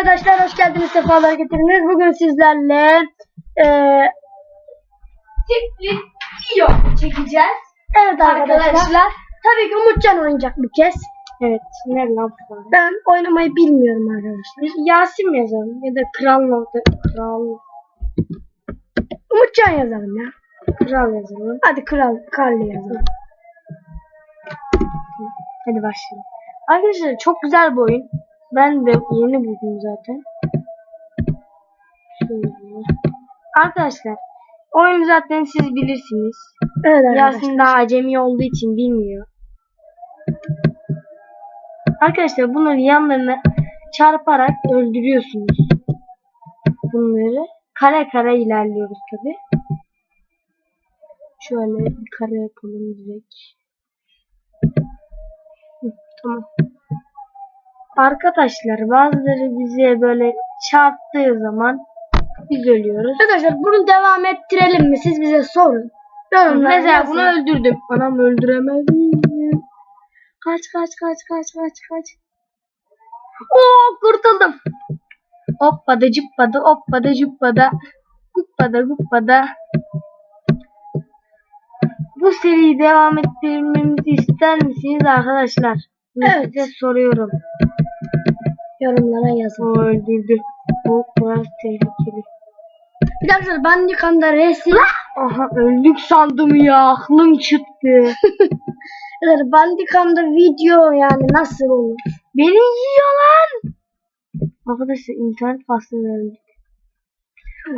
arkadaşlar hoş geldiniz sefalar getirdiniz. Bugün sizlerle eee Tipli video çekeceğiz. evet arkadaşlar, Arkadaşlar. tabii ki Umutcan oynayacak bu kez. Evet. Ne lan Ben oynamayı bilmiyorum arkadaşlar. Yasin mi yazalım ya da Kral nokta Kral Umutcan yazalım ya. Kral yazalım. Hadi kral Karlı yazalım. Hadi başlayalım. Arkadaşlar çok güzel bir oyun. Ben de yeni buldum zaten. Şöyle. Arkadaşlar oyunu zaten siz bilirsiniz. Evet. Yasin daha acemi olduğu için bilmiyor. Arkadaşlar bunları yanlarına çarparak öldürüyorsunuz. Bunları kare kare ilerliyoruz tabi. Şöyle bir kare yapalım direkt. Hı, tamam. Arkadaşlar bazıları bize böyle çarptığı zaman biz ölüyoruz. Arkadaşlar bunu devam ettirelim mi? Siz bize sorun. Yorumlara Mesela bunu öldürdüm. Anam öldüremedim. Kaç kaç kaç kaç kaç kaç. Oo kurtuldum. Hoppada cıppada hoppada cıppada. Guppada guppada. Bu seriyi devam ettirmemizi ister misiniz arkadaşlar? Evet. Size soruyorum. Yorumlara yazın. Öldürdü. Bu biraz tehlikeli. Bir de arkadaşlar Bandicam'da resim Aha öldük sandım ya. Aklım çıktı. Bandicam'da video yani nasıl olur? Beni yiyor lan. Arkadaşlar internet faslı öldük.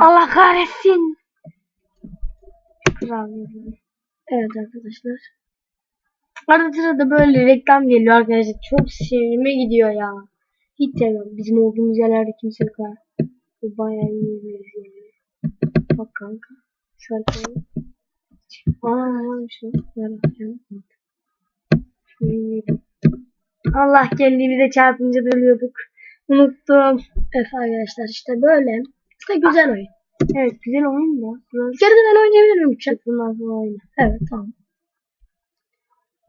Allah kahretsin. Kral. Evet arkadaşlar. Arada sırada böyle reklam geliyor arkadaşlar. Çok sinirime gidiyor ya. Hiç sevmem. Bizim olduğumuz yerlerde kimse yok ha. Bu bayağı iyi bir yani. Bak kanka. Şöyle koyayım. Aa. Allah kendimize çarpınca da ölüyorduk. Unuttum. Evet arkadaşlar işte böyle. İşte güzel oyun. Evet güzel oyun da. Bir kere de ben oynayabilir miyim Umutcan? bundan sonra oyna. Evet tamam.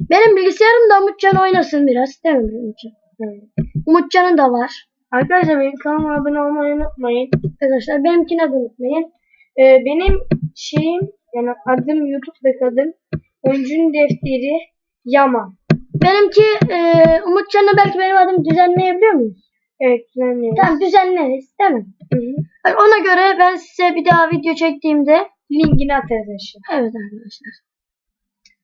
Benim bilgisayarım da Umutcan oynasın biraz. Değil mi Umutcan? Evet. Umutcan'ın da var. Arkadaşlar benim kanalıma abone olmayı unutmayın. Arkadaşlar benimkini de unutmayın. Ee, benim şeyim yani adım YouTube'daki adım Oyuncunun Defteri Yaman. Benimki e, Umutcan'la belki benim adımı düzenleyebiliyor muyuz? Evet düzenliyorum. Tamam düzenleriz değil mi? Hı hı. Ona göre ben size bir daha video çektiğimde Linkini atarız aşağı. Evet arkadaşlar.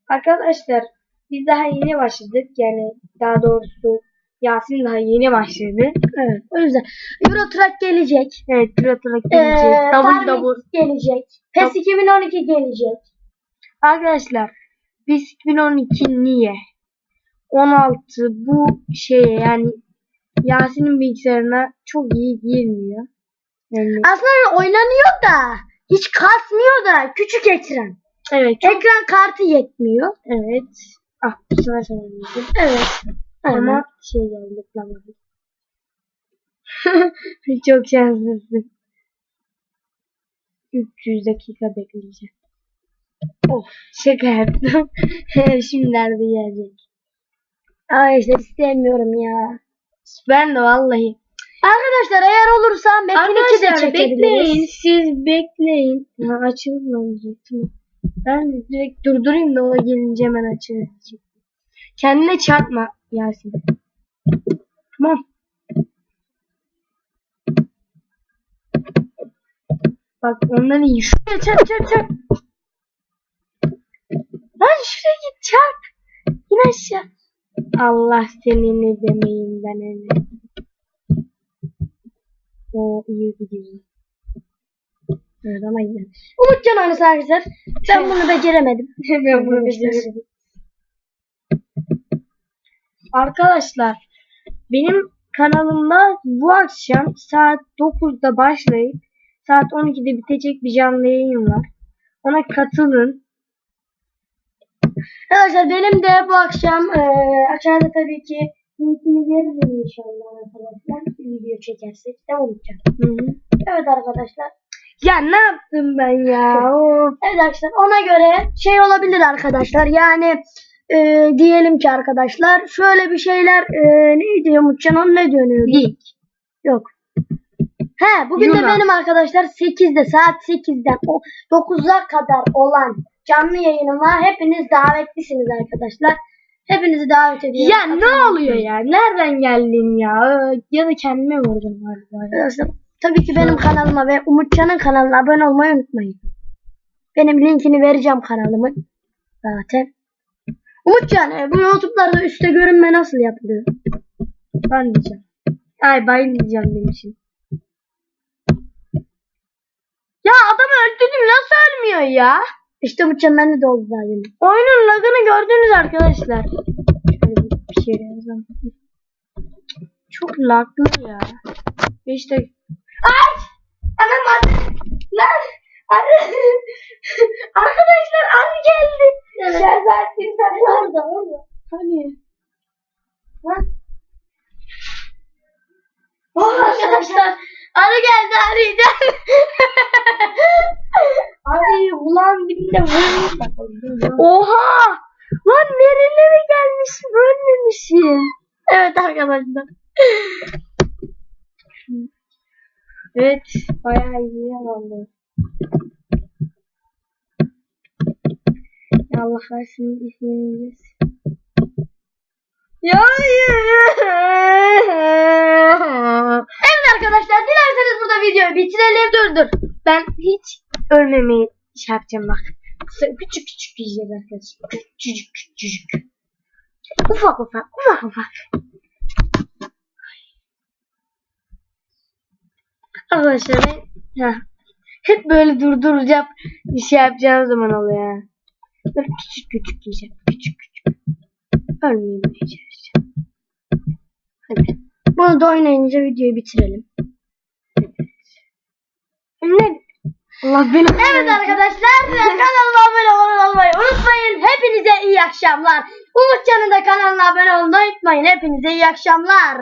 Arkadaşlar biz daha yeni başladık. Yani daha doğrusu Yasin daha yeni başladı. Evet. O yüzden Euro Truck gelecek. Evet bir atarak Ee, gelecek. Farming double. gelecek. PES 2012 gelecek. Arkadaşlar biz 2012 niye? 16 bu şeye yani Yasin'in bilgisayarına çok iyi girmiyor. Yani Aslında oynanıyor da hiç kasmıyor da küçük ekran. evet çok Ekran kartı yetmiyor. evet. Ah bu sefer. Evet. Ama şey geldi reklam geldi. çok şanslısın. 300 dakika bekleyeceğim. Of şaka yaptım. Şimdi nerede gelecek? Ay işte istemiyorum ya. Ben de vallahi. Arkadaşlar eğer olursa Metin 2 de Arkadaşlar bekleyin. çekebiliriz. Siz bekleyin. Ha, açılır. Ben direkt durdurayım da o gelince hemen açılır. Kendine çarpma Yasin. Tamam. Bak onları iyi. Şuraya çarp çarp çarp. Lan şuraya git çarp. Yine aşağı. Allah seni ne demeyim ben öyle. O iyi gidiyor. Evet ama yine. Umutcan aynısı arkadaşlar. Ben bunu beceremedim. ben bunu beceririm. Arkadaşlar benim kanalımda bu akşam saat 9'da başlayıp saat 12'de bitecek bir canlı yayın var. Ona katılın. Arkadaşlar benim de bu akşam eee aşağıda tabii ki linkini veririm inşallah arkadaşlar. Video çekersek de. Hı hı. Evet arkadaşlar. Ya ne yaptım ben ya? Evet arkadaşlar ona göre şey olabilir arkadaşlar. Yani eee, diyelim ki arkadaşlar şöyle bir şeyler eee neydi Umutcan onun ne dönüyordu? Link. Yok. He bugün de Yuna. benim arkadaşlar 8'de saat 8'den o 9'a kadar olan canlı yayınım var. Hepiniz davetlisiniz arkadaşlar. Hepinizi davet ediyorum. Ya ne oluyor ya? Nereden geldin ya? Ya da kendime vurdum galiba. ya. Arkadaşlar tabii ki benim kanalıma ve Umutcan'ın kanalına abone olmayı unutmayın. Benim linkini vereceğim kanalımın. Zaten. Umutcan e, bu YouTube'larda üstte görünme nasıl yapılıyor? Ben diyeceğim. Ay diyeceğim demişim. Ya adamı öldürdüm nasıl ölmüyor ya? İşte Umutcan bende de oldu demin. Oyunun lagını gördünüz arkadaşlar. Şöyle bir şey yazalım. Çok laglı ya. İşte Ay! Anam! Lan! Arkadaşlar arı geldi. Oha! Lan nerelere gelmişim ölmemişim. evet arkadaşlar. Evet bayağı iyi oldu. Allah versin izleyeceğiz. Ya Evet arkadaşlar dilerseniz burada videoyu bitirelim. dur dur. Ben hiç ölmemeyi şey yapacağım bak. Küçük küçük yiyeceğiz arkadaşlar. Küçücük küçücük. Ufak ufak ufak ufak. Arkadaşlar heh, hep böyle durduracağım bir şey yapacağım zaman oluyor. Böyle küçük küçük yiyeceğim. Küçük küçük. Ölmeyeyim çalışacağım. Hadi. Bunu da oynayınca videoyu bitirelim. Ne? Allah benim. Evet arkadaşlar kanalıma abone olmayı unutmayın. Hepinize iyi akşamlar. Umutcan'ın da kanalına abone olmayı unutmayın. Hepinize iyi akşamlar.